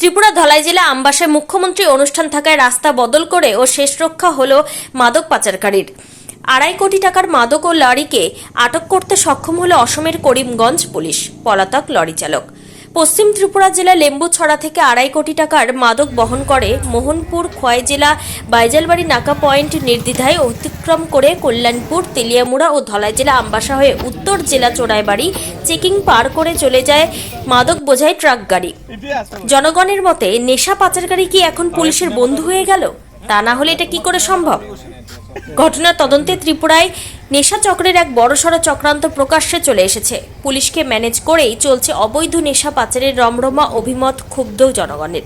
ত্রিপুরা ধলাই জেলা আমবাসে মুখ্যমন্ত্রী অনুষ্ঠান থাকায় রাস্তা বদল করে ও শেষ রক্ষা হল মাদক পাচারকারীর। আড়াই কোটি টাকার মাদক ও লরিকে আটক করতে সক্ষম হল অসমের করিমগঞ্জ পুলিশ, পলাতক লরি চালক। পশ্চিম ত্রিপুরা জেলা লেম্বুছড়া থেকে আড়াই কোটি টাকার মাদক বহন করে মোহনপুর খোয়াই জেলা বাইজালবাড়ি নাকা পয়েন্ট নির্দ্বিধায় অতিক্রম করে কল্যাণপুর, তেলিয়ামুড়া ও ধলাই জেলা আমবাসা হয়ে উত্তর জেলা চোরাইবাড়ি চেকিং পার করে চলে যায় মাদক বোঝাই ট্রাক গাড়ি। জনগণের মতে, নেশা পাচারকারী কি এখন পুলিশের বন্ধু হয়ে গেল? তা না হলে এটা কি করে সম্ভব? ঘটনার তদন্তে ত্রিপুরায় নেশা চক্রের এক বড়সড় চক্রান্ত প্রকাশ্যে চলে এসেছে। পুলিশকে ম্যানেজ করেই চলছে অবৈধ নেশা পাচারের রমরমা অভিমত ক্ষুব্ধ জনগণের।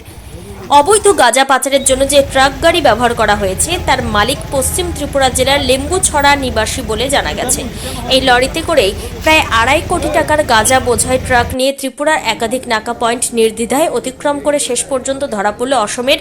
অবৈধ গাঁজা পাচারের জন্য যে ট্রাক গাড়ি ব্যবহার করা হয়েছে, তার মালিক পশ্চিম ত্রিপুরা জেলার লেম্বুছড়া নিবাসী বলে জানা গেছে। এই লরিতে করেই প্রায় আড়াই কোটি টাকার গাঁজা বোঝাই ট্রাক নিয়ে ত্রিপুরার একাধিক নাকা পয়েন্ট নির্দ্বিধায় অতিক্রম করে শেষ পর্যন্ত ধরা পড়ল অসমের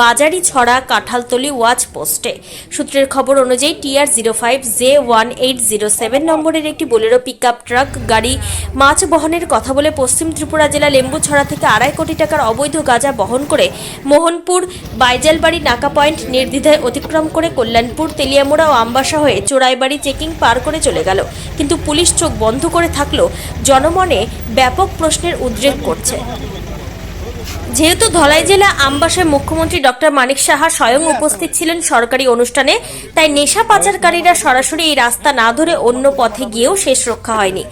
বাজারি ছড়া কাঁঠালতলি ওয়াচ পোস্টে। সূত্রের খবর অনুযায়ী TR zero five J one eight zero seven নম্বরের একটি বোলেরো পিকআপ ট্রাক গাড়ি মাছ বহনের কথা বলে পশ্চিম ত্রিপুরা জেলা লেম্বুছড়া থেকে আড়াই কোটি টাকার অবৈধ গাঁজা বহন করে মোহনপুর বাইজালবাড়ি নাকা পয়েন্ট নির্দ্বিধায় অতিক্রম করে কল্যাণপুর, তেলিয়ামোড়া ও আমবাসা হয়ে চোরাইবাড়ি চেকিং পার করে চলে গেল। কিন্তু পুলিশ চোখ বন্ধ করে থাকলেও জনমনে ব্যাপক প্রশ্নের উদ্রেক করছে। যেহেতু ধলাই জেলা আমবাসায় মুখ্যমন্ত্রী ডক্টর মানিক সাহা স্বয়ং উপস্থিত ছিলেন সরকারি অনুষ্ঠানে, তাই নেশা পাচারকারীরা সরাসরি এই রাস্তা না ধরে অন্য পথে গিয়েও শেষ রক্ষা হয়নি।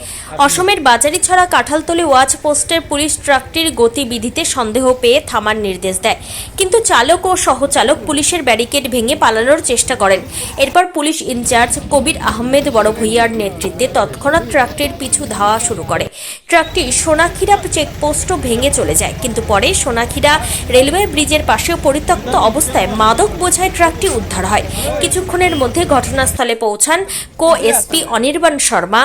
অসমের বাজারি ছড়া কাঁঠালতলি ওয়াচ পোস্টের পুলিশ ট্রাকটির গতিবিধিতে সন্দেহ পেয়ে থামার নির্দেশ দেয়। কিন্তু চালক ও সহচালক পুলিশের ব্যারিকেড ভেঙে পালানোর চেষ্টা করেন। এরপর পুলিশ ইনচার্জ কবির আহমেদ বড় ভূঁইয়ার নেতৃত্বে তৎক্ষণাৎ ট্রাকটির পিছু ধাওয়া শুরু করে। ট্রাকটি সোনাক্ষীরা চেকপোস্টও ভেঙে চলে যায়, কিন্তু পরে সোনাক্ষীরা রেলওয়ে ব্রিজের পাশে পরিত্যক্ত অবস্থায় মাদক বোঝাই ট্রাকটি উদ্ধার হয়। কিছুক্ষণের মধ্যে ঘটনাস্থলে পৌঁছান কো এসপি অনির্বাণ শর্মা।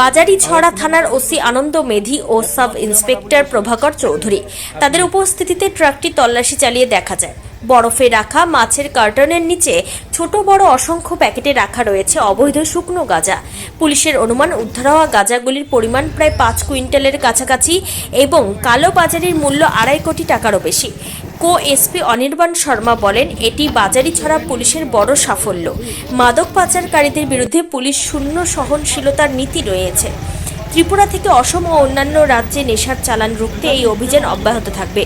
বাজারিছড়া থানার ওসি আনন্দ মেধি ও সাব ইন্সপেক্টর প্রভাকর চৌধুরী। তাদের উপস্থিতিতে ট্রাকটি তল্লাশি চালিয়ে দেখা যায়। বরফে রাখা মাছের কার্টনের নিচে ছোট বড় অসংখ্য প্যাকেটে রাখা রয়েছে অবৈধ শুকনো গাঁজা। পুলিশের অনুমান, উদ্ধার হওয়া গাঁজাগুলির পরিমাণ প্রায় পাঁচ কুইন্টালের কাছাকাছি এবং কালো বাজারের মূল্য আড়াই কোটি টাকারও বেশি। কো এসপি অনির্বাণ শর্মা বলেন, এটি বাজারি ছড়া পুলিশের বড় সাফল্য। মাদক পাচারকারীদের বিরুদ্ধে পুলিশ শূন্য সহনশীলতার নীতি রয়েছে। ত্রিপুরা থেকে অসম ও অন্যান্য রাজ্যে নেশার চালান রুখতে এই অভিযান অব্যাহত থাকবে।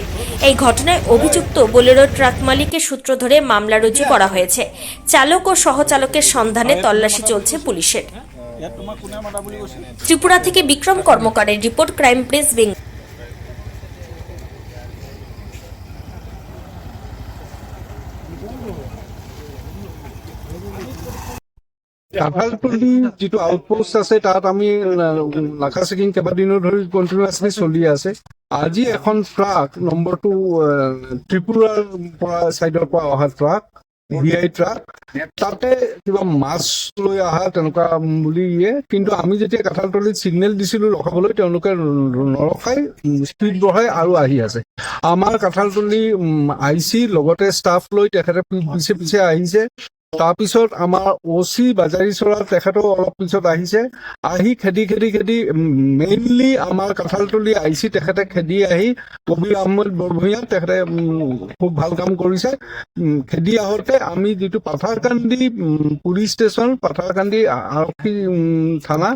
এই ঘটনায় অভিযুক্ত বোলেরো ট্রাক মালিকের সূত্র ধরে মামলা রুজু করা হয়েছে। চালক ও সহচালকের সন্ধানে তল্লাশি চলছে পুলিশের। ত্রিপুরা থেকে Bikram কর্মকারের report crime press Bengal. Kanthaltali যিটো আউটপোষ্ট আছে, তাত আমি নাকা চেকিং কেইবাদিনো ধৰি কণ্টিনিউৱাছলি চলি আছে। আজি এখন ট্ৰাক নম্বৰটো ত্ৰিপুৰাৰ পৰা চাইডৰ পৰা অহা ট্ৰাক ভি আই ট্ৰাক তাতে কিবা মাছ লৈ অহা তেনেকুৱা বুলি ইয়ে। কিন্তু আমি যেতিয়া কাঁঠালতলিত চিগনেল দিছিলো ৰখাবলৈ, তেওঁলোকে নৰখাই স্পীড বঢ়াই আৰু আহি আছে। আমাৰ কাঁঠালতলি আই চি লগতে ষ্টাফ লৈ তেখেতে পিছে পিছে আহিছে। তাৰপিছত আমাৰ অ' চি বাজাৰী চৰা তেখেতো অলপ পিছত আহিছে। আহি খেদি খেদি খেদি মেইনলি আমাৰ কাঁঠালতলি আই চি তেখেতে খেদি আহি কবিৰ আহমেদ বৰভূঞা তেখেতে খুব ভালো কাম কৰিছে। খেদি আহোঁতে আমি যিটো পাথাৰকান্দি পুলিচ ষ্টেচন, পাথাৰকান্দি আৰক্ষী থানা,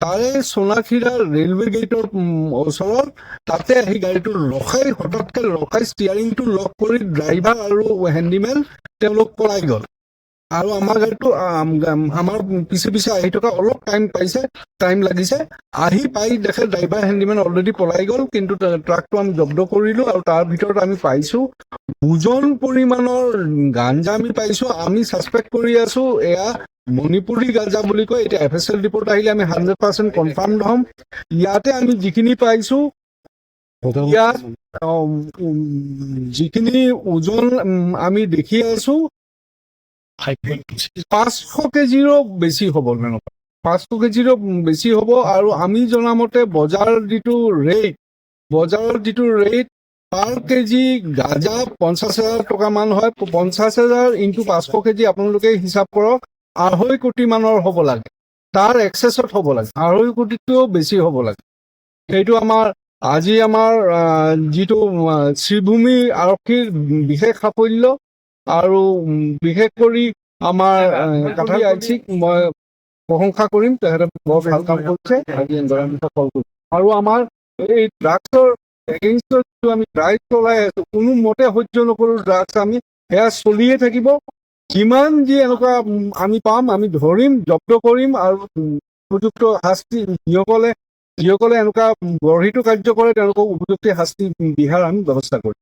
তাৰে সোণাখিৰা ৰেলৱে গেটৰ ওচৰত তাতে আহি গাড়ীটো ৰখাই, হঠাৎকে ৰখাই ষ্টিয়াৰিংটো লক কৰি ড্ৰাইভাৰ আৰু হেণ্ডিমেন তেওঁলোক পলাই গ'ল। আৰু আমাৰ গাড়ীটো আম, আম, আমাৰ পিছে পিছে আহি থকা অলপ টাইম পাইছে টাইম লাগিছে। আহি পাই দেখে ড্ৰাইভাৰ হেণ্ডিমেন অলৰেডি পলাই গ'ল কিন্তু ট্ৰাকটো আমি জব্দ কৰিলো আৰু তাৰ ভিতৰত আমি পাইছো ওজন পৰিমাণৰ গাঞ্জা আমি পাইছো। আমি ছাছপেক্ট কৰি আছো এয়া মণিপুৰী গাঞ্জা বুলি কয়। এতিয়া এফ এছ এল ৰিপৰ্ট আহিলে আমি হাণ্ড্ৰেড পাৰ্চেণ্ট কনফাৰ্ম হ'ম। ইয়াতে আমি যিখিনি পাইছো ইয়াত যিখিনি ওজন আমি দেখি আছো পাঁচশো কেজিৰো বেছি হ'ব পাঁচশো কেজিৰো বেছি হ'ব আৰু আমি জনামতে বজাৰ যিটো ৰেট বজাৰৰ যিটো ৰেট পাৰ কেজি গাজা পঞ্চাছ হাজাৰ টকামান হয়। পঞ্চাছ হাজাৰ ইনটু পাঁচশো কেজি আপোনালোকে হিচাপ কৰক, আঢ়ৈ কোটি মানৰ হ'ব লাগে। তাৰ এক্সেছত হ'ব লাগে। আঢ়ৈ কোটিতকৈও বেছি হ'ব লাগে। সেইটো আমাৰ, আজি আমাৰ যিটো শ্ৰীভূমি আৰক্ষীৰ বিশেষ সাফল্য আৰু বিশেষ কৰি আমাৰ কাঠাৰী আই চিক মই প্ৰশংসা কৰিম তেখেতে বৰ ভালো কাম কৰিছে। আজি এনভাইৰনমেণ্ট সফল কৰিছে। আৰু আমাৰ এই ড্ৰাগছৰ এগেইনষ্টত যিটো আমি ড্ৰাইভ চলাই আছো কোনো মতে সহ্য নকৰো ড্ৰাগছ আমি সেয়া চলিয়ে থাকিব। যিমান যি এনেকুৱা আমি পাম আমি ধৰিম জব্দ কৰিম আৰু উপযুক্ত শাস্তি যিসকলে যিসকলে এনেকুৱা গৰ্হিত কাৰ্য কৰে তেওঁলোকক উপযুক্ত শাস্তি দিহাৰ আমি ব্যৱস্থা কৰিম।